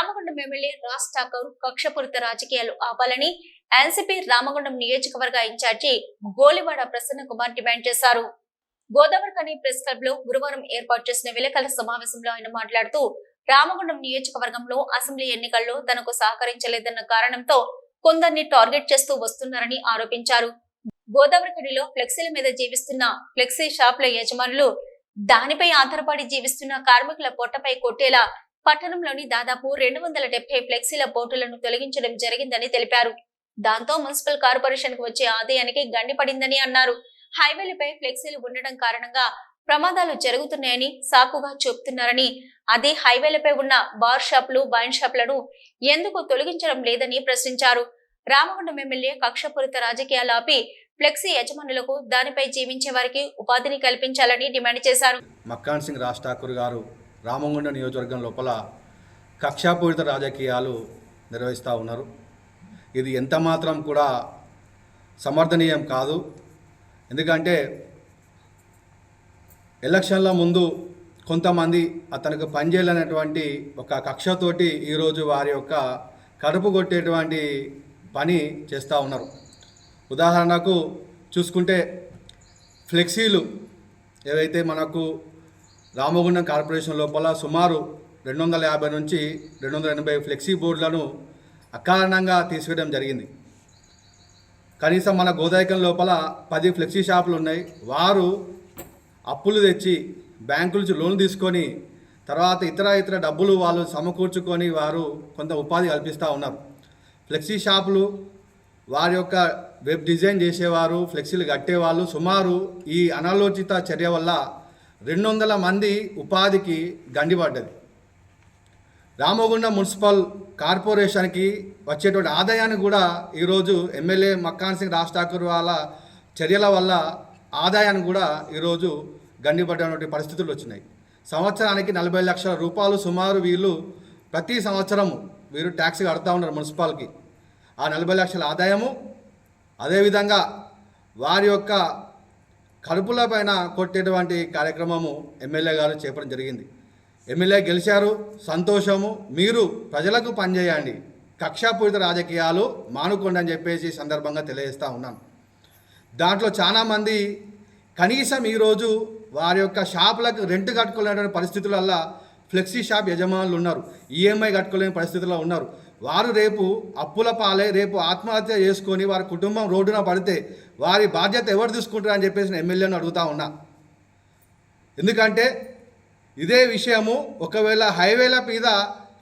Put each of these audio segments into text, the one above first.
Ramagundam MLA Raj Thakur కక్షపూరిత రాజకీయాలు ఆపాలని ఎన్సీపీ రామగుండం నియోజకవర్గ ఇన్ఛార్జి గోలివాడ ప్రసన్న కుమార్ డిమాండ్ చేశారు. గోదావరికని ప్రెస్ క్లబ్లో గురువారం ఏర్పాటు చేసిన విలేకరుల సమావేశంలో ఆయన మాట్లాడుతూ రామగుండం నియోజకవర్గంలో అసెంబ్లీ ఎన్నికల్లో తనకు సహకరించలేదన్న కారణంతో కొందరిని టార్గెట్ చేస్తూ వస్తున్నారని ఆరోపించారు. గోదావరికనిలో ఫ్లెక్సీల మీద జీవిస్తున్న ఫ్లెక్సీ షాపుల యజమానులు దానిపై ఆధారపడి జీవిస్తున్న కార్మికుల పొట్టపై కొట్టేలా పట్టణంలోని దాదాపు రెండు వందల డెబ్బై ఫ్లెక్సీల బోర్డులను తొలగించడం జరిగిందని తెలిపారు. దాంతో మున్సిపల్ కార్పొరేషన్కు వచ్చే ఆదాయానికి గండిపడిందని అన్నారు. హైవేలపై ఫ్లెక్సీలు ఉండడం కారణంగా ప్రమాదాలు జరుగుతున్నాయని సాకుగా చెప్తున్నారని అదే హైవేలపై ఉన్న బార్ షాపులు వైన్ షాపులను ఎందుకు తొలగించడం లేదని ప్రశ్నించారు. రామగుండం ఎమ్మెల్యే కక్షపూరిత రాజకీయాలు ఆపి ఫ్లెక్సీ యజమానులకు దానిపై జీవించే వారికి ఉపాధిని కల్పించాలని డిమాండ్ చేశారు. మక్కాన్ సింగ్ రాజ్ ఠాకూర్ గారు రామగుండ నియోజకవర్గం లోపల కక్షాపూరిత రాజకీయాలు నిర్వహిస్తూ ఉన్నారు. ఇది ఎంత మాత్రం కూడా సమర్థనీయం కాదు. ఎందుకంటే ఎలక్షన్ల ముందు కొంతమంది అతనికి పనిచేయాలనేటువంటి ఒక కక్షతోటి ఈరోజు వారి యొక్క కడుపు కొట్టేటువంటి పని చేస్తూ ఉన్నారు. ఉదాహరణకు చూసుకుంటే ఫ్లెక్సీలు ఏవైతే మనకు రామగుండం కార్పొరేషన్ లోపల సుమారు రెండు వందల యాభై నుంచి రెండు వందల ఎనభై ఫ్లెక్సీ బోర్డులను అకారణంగా తీసుకెళ్ళడం జరిగింది. కనీసం మన గోదాయకం లోపల పది ఫ్లెక్సీ షాపులు ఉన్నాయి. వారు అప్పులు తెచ్చి బ్యాంకుల నుంచి లోన్ తీసుకొని తర్వాత ఇతర ఇతర డబ్బులు వాళ్ళు సమకూర్చుకొని వారు కొంత ఉపాధి కల్పిస్తూ ఉన్నారు. ఫ్లెక్సీ షాపులు వారి యొక్క వెబ్ డిజైన్ చేసేవారు ఫ్లెక్సీలు కట్టేవాళ్ళు. సుమారు ఈ అనాలోచిత చర్య వల్ల రెండు వందల మంది ఉపాధికి గండిపడ్డది. రామగుండం మున్సిపల్ కార్పొరేషన్కి వచ్చేటువంటి ఆదాయాన్ని కూడా ఈరోజు ఎమ్మెల్యే మక్కాన్ సింగ్ రాజ్ ఠాకూర్ వాళ్ళ చర్యల వల్ల ఆదాయాన్ని కూడా ఈరోజు గండిపడ్డటువంటి పరిస్థితులు వచ్చినాయి. సంవత్సరానికి నలభై లక్షల రూపాయలు సుమారు వీళ్ళు ప్రతి సంవత్సరం వీరు ట్యాక్స్ కడతా ఉన్నారు మున్సిపాల్కి. ఆ నలభై లక్షల ఆదాయము అదేవిధంగా వారి యొక్క కడుపుల పైన కొట్టేటువంటి కార్యక్రమము ఎమ్మెల్యే గారు చేపడం జరిగింది. ఎమ్మెల్యే గెలిచారు సంతోషము మీరు ప్రజలకు పనిచేయండి కక్షాపూరిత రాజకీయాలు మానుకోండి అని చెప్పేసి సందర్భంగా తెలియజేస్తూ ఉన్నాను. దాంట్లో చాలామంది కనీసం ఈరోజు వారి యొక్క షాపులకు రెంట్ కట్టుకోలేని పరిస్థితులల్లా ఫ్లెక్సీ షాప్ యజమానులు ఉన్నారు. ఈఎంఐ కట్టుకోలేని పరిస్థితుల్లో ఉన్నారు. వారు రేపు అప్పుల పాలే రేపు ఆత్మహత్య చేసుకొని వారి కుటుంబం రోడ్డున పడితే వారి బాధ్యత ఎవరు తీసుకుంటారు అని చెప్పేసి నేను ఎమ్మెల్యేని అడుగుతా ఉన్నా. ఎందుకంటే ఇదే విషయము ఒకవేళ హైవేల మీద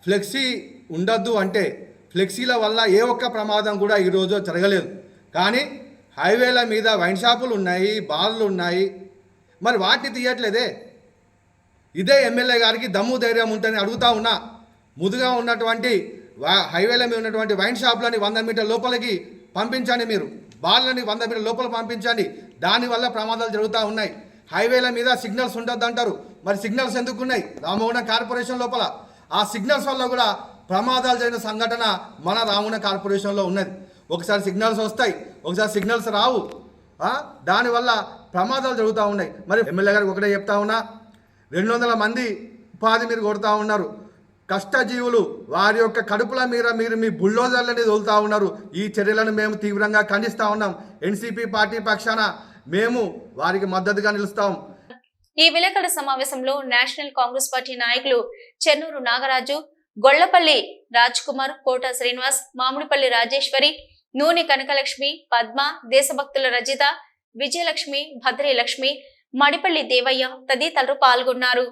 ఫ్లెక్సీ ఉండద్దు అంటే ఫ్లెక్సీల వల్ల ఏ ఒక్క ప్రమాదం కూడా ఈరోజు జరగలేదు. కానీ హైవేల మీద వైన్ షాపులు ఉన్నాయి బార్లు ఉన్నాయి. మరి వాటిని తీయట్లేదే? ఇదే ఎమ్మెల్యే గారికి దమ్ము ధైర్యం ఉంటుందని అడుగుతా ఉన్నా. ముదుగా ఉన్నటువంటి హైవేల మీద ఉన్నటువంటి వైన్ షాప్లని వంద మీటర్ లోపలికి పంపించండి మీరు. బార్లని వంద మీటర్ లోపల పంపించండి. దానివల్ల ప్రమాదాలు జరుగుతూ ఉన్నాయి. హైవేల మీద సిగ్నల్స్ ఉండొద్దు అంటారు. మరి సిగ్నల్స్ ఎందుకు ఉన్నాయి రామగుండం కార్పొరేషన్ లోపల. ఆ సిగ్నల్స్ వల్ల కూడా ప్రమాదాలు జరిగిన సంఘటన మన రామగుండం కార్పొరేషన్లో ఉన్నది. ఒకసారి సిగ్నల్స్ వస్తాయి. ఒకసారి సిగ్నల్స్ రావు. దానివల్ల ప్రమాదాలు జరుగుతూ ఉన్నాయి. మరి ఎమ్మెల్యే గారికి ఒకటే చెప్తా ఉన్నా. రెండు వందల మంది ఉపాధి మీరు కొడుతూ ఉన్నారు. కష్టజీవులు వారి యొక్క కడుపుల మీద మీరు మీ బుల్డోజర్లని తోలుతా ఉన్నారు. ఈ చర్యలను మేము తీవ్రంగా ఖండిస్తూ ఉన్నాం. ఎన్సీపీ పార్టీ పక్షాన మేము వారికి మద్దతుగా నిలుస్తాం. ఈ విలేకరుల సమావేశంలో నేషనల్ కాంగ్రెస్ పార్టీ నాయకులు చెన్నూరు నాగరాజు గొళ్ళపల్లి రాజ్ కుమార్ కోట శ్రీనివాస్ మామిడిపల్లి రాజేశ్వరి నూనె కనకలక్ష్మి పద్మ దేశభక్తుల రజిత విజయలక్ష్మి భద్రీలక్ష్మి మడిపల్లి దేవయ్య తదితరులు పాల్గొన్నారు.